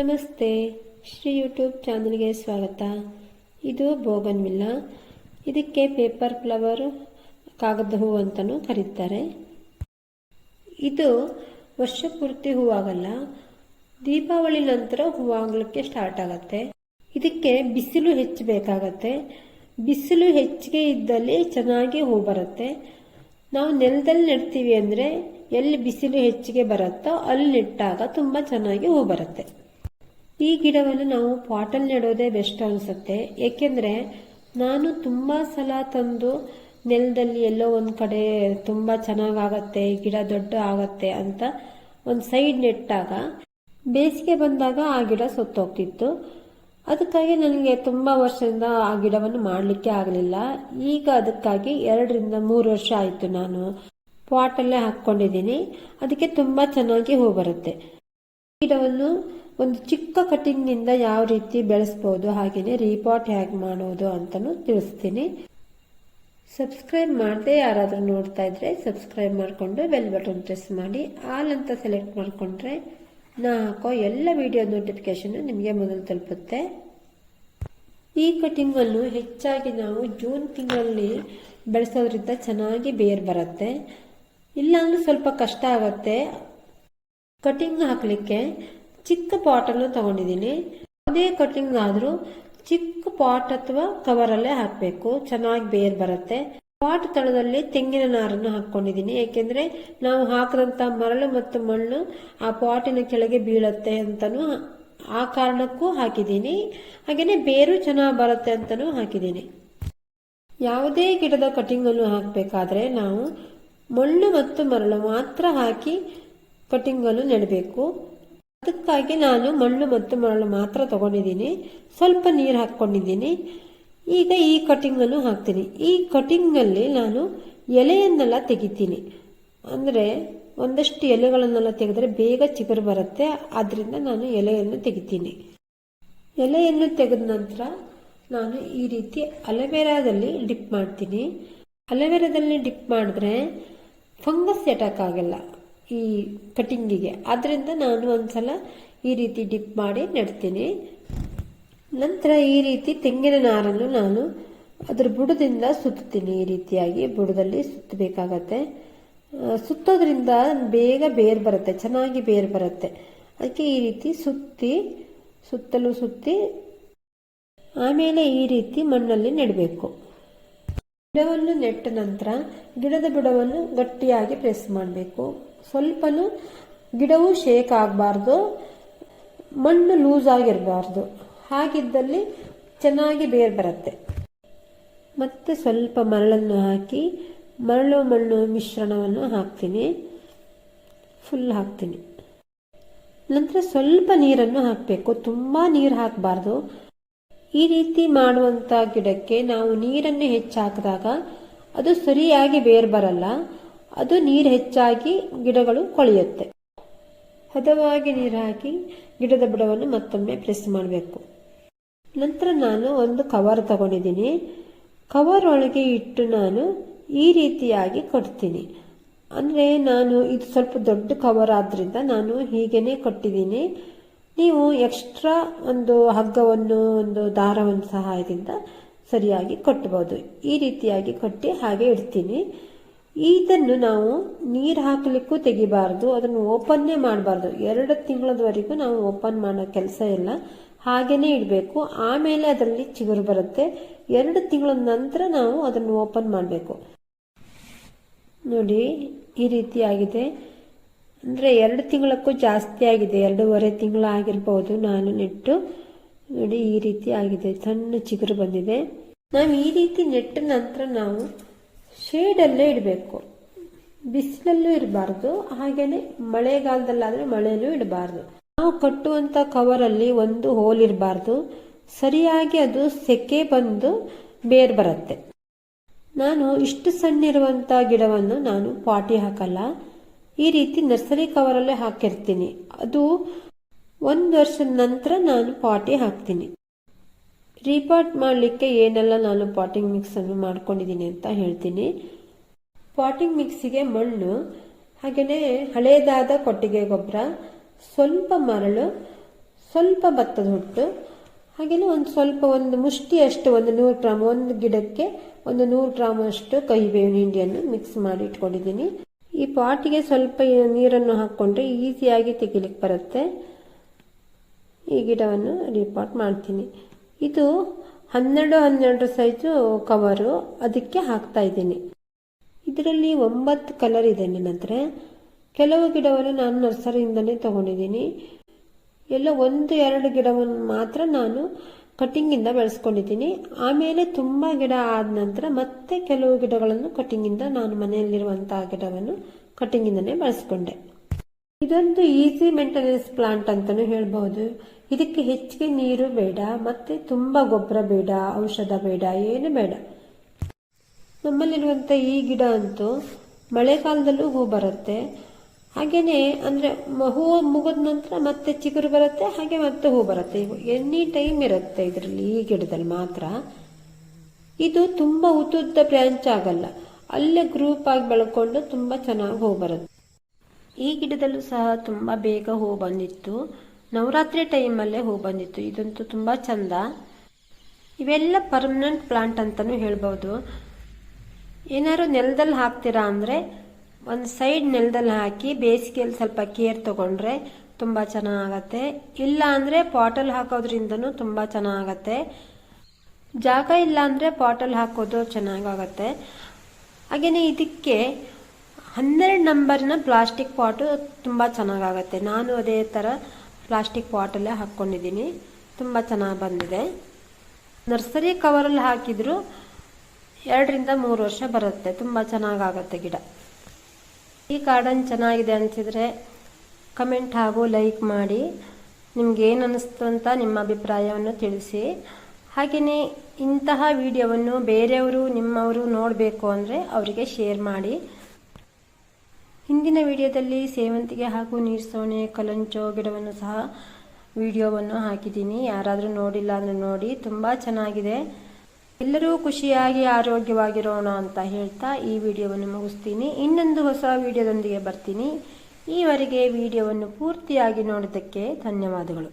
ನಮಸ್ತೆ. ಶ್ರೀ ಯೂಟ್ಯೂಬ್ ಚಾನಲ್ಗೆ ಸ್ವಾಗತ. ಇದು ಬೋಗನ್ವಿಲ್ಲ ಇದಕ್ಕೆ ಪೇಪರ್ ಫ್ಲವರ್, ಕಾಗದ ಹೂ ಅಂತಲೂ ಕರೀತಾರೆ. ಇದು ವರ್ಷ ಪೂರ್ತಿ ಹೂವಾಗಲ್ಲ. ದೀಪಾವಳಿ ನಂತರ ಹೂವಾಗಲಿಕ್ಕೆ ಸ್ಟಾರ್ಟ್ ಆಗತ್ತೆ. ಇದಕ್ಕೆ ಬಿಸಿಲು ಹೆಚ್ಚು ಬೇಕಾಗತ್ತೆ. ಬಿಸಿಲು ಹೆಚ್ಚಿಗೆ ಇದ್ದಲ್ಲಿ ಚೆನ್ನಾಗಿ ಹೂ ಬರುತ್ತೆ. ನಾವು ನೆಲದಲ್ಲಿ ನೆಡ್ತೀವಿ ಅಂದರೆ ಎಲ್ಲಿ ಬಿಸಿಲು ಹೆಚ್ಚಿಗೆ ಬರುತ್ತೋ ಅಲ್ಲಿ ನೆಟ್ಟಾಗ ತುಂಬ ಚೆನ್ನಾಗಿ ಹೂ ಬರುತ್ತೆ. ಈ ಗಿಡವನ್ನು ನಾವು ಪಾಟಲ್ ನೆಡೋದೇ ಬೆಸ್ಟ್ ಅನಿಸುತ್ತೆ. ಏಕೆಂದರೆ ನಾನು ತುಂಬ ಸಲ ತಂದು ನೆಲದಲ್ಲಿ ಎಲ್ಲೋ ಒಂದು ಕಡೆ ತುಂಬ ಚೆನ್ನಾಗಾಗತ್ತೆ ಗಿಡ ದೊಡ್ಡ ಆಗತ್ತೆ ಅಂತ ಒಂದು ಸೈಡ್ ನೆಟ್ಟಾಗ ಬೇಸಿಗೆ ಬಂದಾಗ ಆ ಗಿಡ ಸತ್ತೋಗ್ತಿತ್ತು. ಅದಕ್ಕಾಗಿ ನನಗೆ ತುಂಬ ವರ್ಷದಿಂದ ಆ ಗಿಡವನ್ನು ಮಾಡಲಿಕ್ಕೆ ಆಗಲಿಲ್ಲ. ಈಗ ಅದಕ್ಕಾಗಿ ಎರಡರಿಂದ ಮೂರು ವರ್ಷ ಆಯಿತು ನಾನು ಪಾಟಲ್ಲೇ ಹಾಕ್ಕೊಂಡಿದ್ದೀನಿ. ಅದಕ್ಕೆ ತುಂಬ ಚೆನ್ನಾಗಿ ಹೂ ಬರುತ್ತೆ. ಗಿಡವನ್ನು ಒಂದು ಚಿಕ್ಕ ಕಟಿಂಗ್ನಿಂದ ಯಾವ ರೀತಿ ಬೆಳೆಸ್ಬೋದು ಹಾಗೆಯೇ ರೀಪಾಟ್ ಹೇಗೆ ಮಾಡೋದು ಅಂತಲೂ ತಿಳಿಸ್ತೀನಿ. ಸಬ್ಸ್ಕ್ರೈಬ್ ಮಾಡದೆ ಯಾರಾದರೂ ನೋಡ್ತಾ ಇದ್ರೆ ಸಬ್ಸ್ಕ್ರೈಬ್ ಮಾಡಿಕೊಂಡು ಬೆಲ್ ಬಟನ್ ಪ್ರೆಸ್ ಮಾಡಿ. ಆಲ್ ಅಂತ ಸೆಲೆಕ್ಟ್ ಮಾಡಿಕೊಂಡ್ರೆ ನಾ ಹಾಕೋ ಎಲ್ಲ ವಿಡಿಯೋ ನೋಟಿಫಿಕೇಶನ್ ನಿಮಗೆ ಮೊದಲು ತಲುಪುತ್ತೆ. ಈ ಕಟಿಂಗನ್ನು ಹೆಚ್ಚಾಗಿ ನಾವು ಜೂನ್ ತಿಂಗಳಲ್ಲಿ ಬೆಳೆಸೋದ್ರಿಂದ ಚೆನ್ನಾಗಿ ಬೇರು ಬರುತ್ತೆ. ಇಲ್ಲಾಂದ್ರೆ ಸ್ವಲ್ಪ ಕಷ್ಟ ಆಗುತ್ತೆ. ಕಟಿಂಗ್ ಹಾಕಲಿಕ್ಕೆ ಚಿಕ್ಕ ಪಾಟನ್ನು ತಗೊಂಡಿದ್ದೀನಿ. ಯಾವುದೇ ಕಟಿಂಗ್ ಆದರೂ ಚಿಕ್ಕ ಪಾಟ್ ಅಥವಾ ಕವರಲ್ಲೇ ಹಾಕಬೇಕು. ಚೆನ್ನಾಗಿ ಬೇರ್ ಬರುತ್ತೆ. ಪಾಟ್ ತಳದಲ್ಲಿ ತೆಂಗಿನ ನಾರನ್ನು ಹಾಕೊಂಡಿದ್ದೀನಿ ಏಕೆಂದರೆ ನಾವು ಹಾಕಿದಂಥ ಮರಳು ಮತ್ತು ಮಣ್ಣು ಆ ಪಾಟಿನ ಕೆಳಗೆ ಬೀಳತ್ತೆ ಅಂತಲೂ ಆ ಕಾರಣಕ್ಕೂ ಹಾಕಿದ್ದೀನಿ. ಹಾಗೆಯೇ ಬೇರು ಚೆನ್ನಾಗಿ ಬರುತ್ತೆ ಅಂತಲೂ ಹಾಕಿದ್ದೀನಿ. ಯಾವುದೇ ಗಿಡದ ಕಟಿಂಗನ್ನು ಹಾಕಬೇಕಾದ್ರೆ ನಾವು ಮಣ್ಣು ಮತ್ತು ಮರಳು ಮಾತ್ರ ಹಾಕಿ ಕಟಿಂಗನ್ನು ನೆಡಬೇಕು. ಅದಕ್ಕಾಗಿ ನಾನು ಮಣ್ಣು ಮತ್ತು ಮರಳು ಮಾತ್ರ ತಗೊಂಡಿದ್ದೀನಿ. ಸ್ವಲ್ಪ ನೀರು ಹಾಕ್ಕೊಂಡಿದ್ದೀನಿ. ಈಗ ಈ ಕಟಿಂಗನ್ನು ಹಾಕ್ತೀನಿ. ಈ ಕಟಿಂಗಲ್ಲಿ ನಾನು ಎಲೆಯನ್ನೆಲ್ಲ ತೆಗಿತೀನಿ. ಅಂದರೆ ಒಂದಷ್ಟು ಎಲೆಗಳನ್ನೆಲ್ಲ ತೆಗೆದ್ರೆ ಬೇಗ ಚಿಗುರು ಬರುತ್ತೆ. ಆದ್ದರಿಂದ ನಾನು ಎಲೆಯನ್ನು ತೆಗಿತೀನಿ. ಎಲೆಯನ್ನು ತೆಗೆದ ನಂತರ ನಾನು ಈ ರೀತಿ ಅಲವೆರಾದಲ್ಲಿ ಡಿಪ್ ಮಾಡ್ತೀನಿ. ಅಲವೆರಾದಲ್ಲಿ ಡಿಪ್ ಮಾಡಿದ್ರೆ ಫಂಗಸ್ ಅಟ್ಯಾಕ್ ಆಗಲ್ಲ. ಈ ಕಟಿಂಗಿಗೆ. ಆದ್ದರಿಂದ ನಾನು ಒಂದ್ಸಲ ಈ ರೀತಿ ಡಿಪ್ ಮಾಡಿ ನೆಡ್ತೀನಿ. ನಂತರ ಈ ರೀತಿ ತೆಂಗಿನ ನಾರನ್ನು ನಾನು ಅದ್ರ ಬುಡದಿಂದ ಸುತ್ತೀನಿ. ಈ ರೀತಿಯಾಗಿ ಬುಡದಲ್ಲಿ ಸುತ್ತಬೇಕಾಗತ್ತೆ. ಸುತ್ತೋದ್ರಿಂದ ಬೇಗ ಬೇರು ಬರುತ್ತೆ. ಚೆನ್ನಾಗಿ ಬೇರು ಬರುತ್ತೆ. ಅದಕ್ಕೆ ಈ ರೀತಿ ಸುತ್ತಿ, ಸುತ್ತಲೂ ಸುತ್ತಿ, ಆಮೇಲೆ ಈ ರೀತಿ ಮಣ್ಣಲ್ಲಿ ನೆಡಬೇಕು. ಗಿಡವನ್ನು ನೆಟ್ಟ ನಂತರ ಗಿಡದ ಬುಡವನ್ನು ಗಟ್ಟಿಯಾಗಿ ಪ್ರೆಸ್ ಮಾಡಬೇಕು. ಸ್ವಲ್ಪನೂ ಗಿಡವು ಶೇಕ್ ಆಗಬಾರ್ದು, ಮಣ್ಣು ಲೂಸ್ ಆಗಿರಬಾರ್ದು. ಹಾಗಿದ್ದಲ್ಲಿ ಚೆನ್ನಾಗಿ ಬೇರು ಬರುತ್ತೆ. ಮತ್ತೆ ಸ್ವಲ್ಪ ಮರಳನ್ನು ಹಾಕಿ, ಮರಳು ಮಣ್ಣು ಮಿಶ್ರಣವನ್ನು ಹಾಕ್ತೀನಿ. ಫುಲ್ ಹಾಕ್ತೀನಿ. ನಂತರ ಸ್ವಲ್ಪ ನೀರನ್ನು ಹಾಕಬೇಕು. ತುಂಬ ನೀರು ಹಾಕಬಾರ್ದು. ಈ ರೀತಿ ಮಾಡುವಂಥ ಗಿಡಕ್ಕೆ ನಾವು ನೀರನ್ನು ಹೆಚ್ಚಾಕಿದಾಗ ಅದು ಸರಿಯಾಗಿ ಬೇರು ಬರಲ್ಲ. ಅದು ನೀರು ಹೆಚ್ಚಾಗಿ ಗಿಡಗಳು ಕೊಳೆಯುತ್ತೆ. ಹದವಾಗಿ ನೀರು ಹಾಕಿ ಗಿಡದ ಬುಡವನ್ನು ಮತ್ತೊಮ್ಮೆ ಪ್ರೆಸ್ ಮಾಡಬೇಕು. ನಂತರ ನಾನು ಒಂದು ಕವರ್ ತಗೊಂಡಿದ್ದೀನಿ. ಕವರ್ ಒಳಗೆ ಇಟ್ಟು ನಾನು ಈ ರೀತಿಯಾಗಿ ಕಟ್ತೀನಿ ಅಂದರೆ ನಾನು ಇದು ಸ್ವಲ್ಪ ದೊಡ್ಡ ಕವರ್ ಆದ್ದರಿಂದ ನಾನು ಹೀಗೇನೆ ಕಟ್ಟಿದ್ದೀನಿ. ನೀವು ಎಕ್ಸ್ಟ್ರಾ ಒಂದು ಹಗ್ಗವನ್ನು, ಒಂದು ದಾರವನ್ನು ಸಹಾಯದಿಂದ ಸರಿಯಾಗಿ ಕಟ್ಟಬಹುದು ಈ ರೀತಿಯಾಗಿ ಕಟ್ಟಿ ಹಾಗೆ ಇಡ್ತೀನಿ. ಇದನ್ನು ನಾವು ನೀರು ಹಾಕಲಿಕ್ಕೂ ತೆಗಿಬಾರ್ದು, ಅದನ್ನು ಓಪನ್ನೇ ಮಾಡಬಾರ್ದು. ಎರಡು ತಿಂಗಳದವರೆಗೂ ನಾವು ಓಪನ್ ಮಾಡೋ ಕೆಲಸ ಇಲ್ಲ. ಹಾಗೇನೆ ಇಡಬೇಕು. ಆಮೇಲೆ ಅದರಲ್ಲಿ ಚಿಗುರು ಬರುತ್ತೆ. ಎರಡು ತಿಂಗಳ ನಂತರ ನಾವು ಅದನ್ನು ಓಪನ್ ಮಾಡಬೇಕು. ನೋಡಿ, ಈ ರೀತಿ ಆಗಿದೆ. ಅಂದರೆ ಎರಡು ತಿಂಗಳಕ್ಕೂ ಜಾಸ್ತಿ ಆಗಿದೆ. ಎರಡೂವರೆ ತಿಂಗಳು ಆಗಿರ್ಬೋದು ನಾನು ನೆಟ್ಟು. ನೋಡಿ, ಈ ರೀತಿ ಆಗಿದೆ. ಸಣ್ಣ ಚಿಗುರು ಬಂದಿದೆ. ನಾವು ಈ ರೀತಿ ನೆಟ್ಟ ನಂತರ ನಾವು ಶೇಡಲ್ಲೇ ಇಡಬೇಕು. ಬಿಸಿಲಲ್ಲೂ ಇರಬಾರ್ದು ಹಾಗೇನೆ ಮಳೆಗಾಲದಲ್ಲಾದರೆ ಮಳೆಯಲ್ಲೂ ಇಡಬಾರ್ದು. ನಾವು ಕಟ್ಟುವಂಥ ಕವರಲ್ಲಿ ಒಂದು ಹೋಲ್ ಇರಬಾರ್ದು. ಸರಿಯಾಗಿ ಅದು ಸೆಕೆ ಬಂದು ಬೇರ್ ಬರುತ್ತೆ. ನಾನು ಇಷ್ಟು ಸಣ್ಣ ಇರುವಂಥ ಗಿಡವನ್ನು ನಾನು ಪಾಟಿ ಹಾಕಲ್ಲ. ಈ ರೀತಿ ನರ್ಸರಿ ಕವರಲ್ಲೇ ಹಾಕಿರ್ತೀನಿ. ಅದು ಒಂದು ವರ್ಷದ ನಂತರ ನಾನು ಪಾಟಿ ಹಾಕ್ತೀನಿ. ರೀಪಾಟ್ ಮಾಡಲಿಕ್ಕೆ ಏನೆಲ್ಲ ನಾನು ಪಾಟಿಂಗ್ ಮಿಕ್ಸನ್ನು ಮಾಡ್ಕೊಂಡಿದ್ದೀನಿ ಅಂತ ಹೇಳ್ತೀನಿ. ಪಾಟಿಂಗ್ ಮಿಕ್ಸಿಗೆ ಮಣ್ಣು ಹಾಗೆಯೇ ಹಳೇದಾದ ಕೊಟ್ಟಿಗೆ ಗೊಬ್ಬರ, ಸ್ವಲ್ಪ ಮರಳು, ಸ್ವಲ್ಪ ಭತ್ತದ ಹುಟ್ಟು ಹಾಗೆಯೇ ಒಂದು ಸ್ವಲ್ಪ ಒಂದು ಮುಷ್ಟಿಯಷ್ಟು ಒಂದು ನೂರು ಗ್ರಾಮ್ ಒಂದು ಗಿಡಕ್ಕೆ ಒಂದು ನೂರು ಗ್ರಾಮ್ ಅಷ್ಟು ಕಹಿಬೇವಿನ ಹಿಂಡಿಯನ್ನು ಮಿಕ್ಸ್ ಮಾಡಿ ಇಟ್ಕೊಂಡಿದ್ದೀನಿ. ಈ ಪಾಟಿಗೆ ಸ್ವಲ್ಪ ನೀರನ್ನು ಹಾಕ್ಕೊಂಡ್ರೆ ಈಸಿಯಾಗಿ ತೆಗಿಲಿಕ್ಕೆ ಬರುತ್ತೆ. ಈ ಗಿಡವನ್ನು ರೀಪಾಟ್ ಮಾಡ್ತೀನಿ. ಇದು ಹನ್ನೆರಡು ಹನ್ನೆರಡು ಸೈಜು ಕವರು ಅದಕ್ಕೆ ಹಾಕ್ತಾ ಇದ್ದೀನಿ. ಇದರಲ್ಲಿ ಒಂಬತ್ತು ಕಲರ್ ಇದೆ ನನ್ನ ಕೆಲವು ಗಿಡವನ್ನು ನಾನು ನರ್ಸರಿಯಿಂದಲೇ ತಗೊಂಡಿದ್ದೀನಿ. ಎಲ್ಲ ಒಂದು, ಎರಡು ಗಿಡವನ್ನು ಮಾತ್ರ ನಾನು ಕಟ್ಟಿಂಗಿಂದ ಬೆಳೆಸ್ಕೊಂಡಿದ್ದೀನಿ. ಆಮೇಲೆ ತುಂಬ ಗಿಡ ಆದ ನಂತರ ಮತ್ತೆ ಕೆಲವು ಗಿಡಗಳನ್ನು ಕಟ್ಟಿಂಗಿಂದ ನಾನು ಮನೆಯಲ್ಲಿರುವಂತಹ ಗಿಡವನ್ನು ಕಟಿಂಗಿಂದನೇ ಬೆಳೆಸ್ಕೊಂಡೆ. ಇದೊಂದು ಈಸಿ ಮೇಂಟೆನೆನ್ಸ್ ಪ್ಲಾಂಟ್ ಅಂತಲೂ ಹೇಳ್ಬಹುದು. ಇದಕ್ಕೆ ಹೆಚ್ಚಿಗೆ ನೀರು ಬೇಡ, ಮತ್ತೆ ತುಂಬಾ ಗೊಬ್ಬರ ಬೇಡ, ಔಷಧ ಬೇಡ, ಏನು ಬೇಡ. ನಮ್ಮಲ್ಲಿರುವಂಥ ಈ ಗಿಡ ಅಂತೂ ಮಳೆಗಾಲದಲ್ಲೂ ಹೂ ಬರುತ್ತೆ. ಹಾಗೇನೆ ಅಂದ್ರೆ ಹೂ ಮುಗಿದ ನಂತರ ಮತ್ತೆ ಚಿಗುರು ಬರುತ್ತೆ, ಹಾಗೆ ಮತ್ತೆ ಹೂ ಬರುತ್ತೆ. ಎನಿ ಟೈಮ್ ಇರುತ್ತೆ ಇದರಲ್ಲಿ ಈ ಗಿಡದಲ್ಲಿ ಮಾತ್ರ. ಇದು ತುಂಬಾ ಉದ್ದುದ್ದ ಬ್ರಾಂಚ್ ಆಗಲ್ಲ. ಅಲ್ಲೇ ಗ್ರೂಪ್ ಆಗಿ ಬೆಳ್ಕೊಂಡು ತುಂಬಾ ಚೆನ್ನಾಗಿ ಹೂ ಬರುತ್ತೆ. ಈ ಗಿಡದಲ್ಲೂ ಸಹ ತುಂಬ ಬೇಗ ಹೂ ಬಂದಿತ್ತು. ನವರಾತ್ರಿ ಟೈಮಲ್ಲೇ ಹೂ ಬಂದಿತ್ತು. ಇದಂತೂ ತುಂಬ ಚಂದ. ಇವೆಲ್ಲ ಪರ್ಮನೆಂಟ್ ಪ್ಲಾಂಟ್ ಅಂತಲೂ ಹೇಳ್ಬೋದು. ಏನಾದ್ರು ನೆಲದಲ್ಲಿ ಹಾಕ್ತೀರಾ ಅಂದರೆ ಒಂದು ಸೈಡ್ ನೆಲದಲ್ಲಿ ಹಾಕಿ ಬೇಸಿಗೆಯಲ್ಲಿ ಸ್ವಲ್ಪ ಕೇರ್ ತೊಗೊಂಡ್ರೆ ತುಂಬ ಚೆನ್ನಾಗತ್ತೆ. ಇಲ್ಲ ಅಂದರೆ ಪಾಟಲ್ ಹಾಕೋದ್ರಿಂದನೂ ತುಂಬ ಚೆನ್ನಾಗತ್ತೆ. ಜಾಗ ಇಲ್ಲ ಅಂದರೆ ಪಾಟಲ್ ಹಾಕೋದು ಚೆನ್ನಾಗಾಗತ್ತೆ. ಹಾಗೆಯೇ ಇದಕ್ಕೆ ಹನ್ನೆರಡು ನಂಬರಿನ ಪ್ಲಾಸ್ಟಿಕ್ ಪಾಟು ತುಂಬ ಚೆನ್ನಾಗಾಗತ್ತೆ. ನಾನು ಅದೇ ಥರ ಪ್ಲಾಸ್ಟಿಕ್ ಪಾಟಲ್ಲೇ ಹಾಕ್ಕೊಂಡಿದ್ದೀನಿ. ತುಂಬ ಚೆನ್ನಾಗಿ ಬಂದಿದೆ. ನರ್ಸರಿ ಕವರಲ್ಲಿ ಹಾಕಿದ್ರು ಎರಡರಿಂದ ಮೂರು ವರ್ಷ ಬರುತ್ತೆ. ತುಂಬ ಚೆನ್ನಾಗಾಗತ್ತೆ ಗಿಡ. ಈ ಗಾರ್ಡನ್ ಚೆನ್ನಾಗಿದೆ ಅನಿಸಿದರೆ ಕಮೆಂಟ್ ಹಾಗೂ ಲೈಕ್ ಮಾಡಿ. ನಿಮ್ಗೆ ಏನು ಅನ್ನಿಸ್ತು ಅಂತ ನಿಮ್ಮ ಅಭಿಪ್ರಾಯವನ್ನು ತಿಳಿಸಿ. ಹಾಗೆಯೇ ಇಂತಹ ವಿಡಿಯೋವನ್ನು ಬೇರೆಯವರು, ನಿಮ್ಮವರು ನೋಡಬೇಕು ಅಂದರೆ ಅವರಿಗೆ ಶೇರ್ ಮಾಡಿ. ಹಿಂದಿನ ವಿಡಿಯೋದಲ್ಲಿ ಸೇವಂತಿಗೆ ಹಾಗೂ ನೀರ್ಸೋಣೆ ಕಲಂಚೋ ಗಿಡವನ್ನು ಸಹ ವಿಡಿಯೋವನ್ನು ಹಾಕಿದ್ದೀನಿ. ಯಾರಾದರೂ ನೋಡಿಲ್ಲ ಅಂದರೆ ನೋಡಿ. ತುಂಬ ಚೆನ್ನಾಗಿದೆ. ಎಲ್ಲರೂ ಖುಷಿಯಾಗಿ ಆರೋಗ್ಯವಾಗಿರೋಣ ಅಂತ ಹೇಳ್ತಾ ಈ ವಿಡಿಯೋವನ್ನು ಮುಗಿಸ್ತೀನಿ. ಇನ್ನೊಂದು ಹೊಸ ವಿಡಿಯೋದೊಂದಿಗೆ ಬರ್ತೀನಿ. ಈವರೆಗೆ ವಿಡಿಯೋವನ್ನು ಪೂರ್ತಿಯಾಗಿ ನೋಡಿದ್ದಕ್ಕೆ ಧನ್ಯವಾದಗಳು.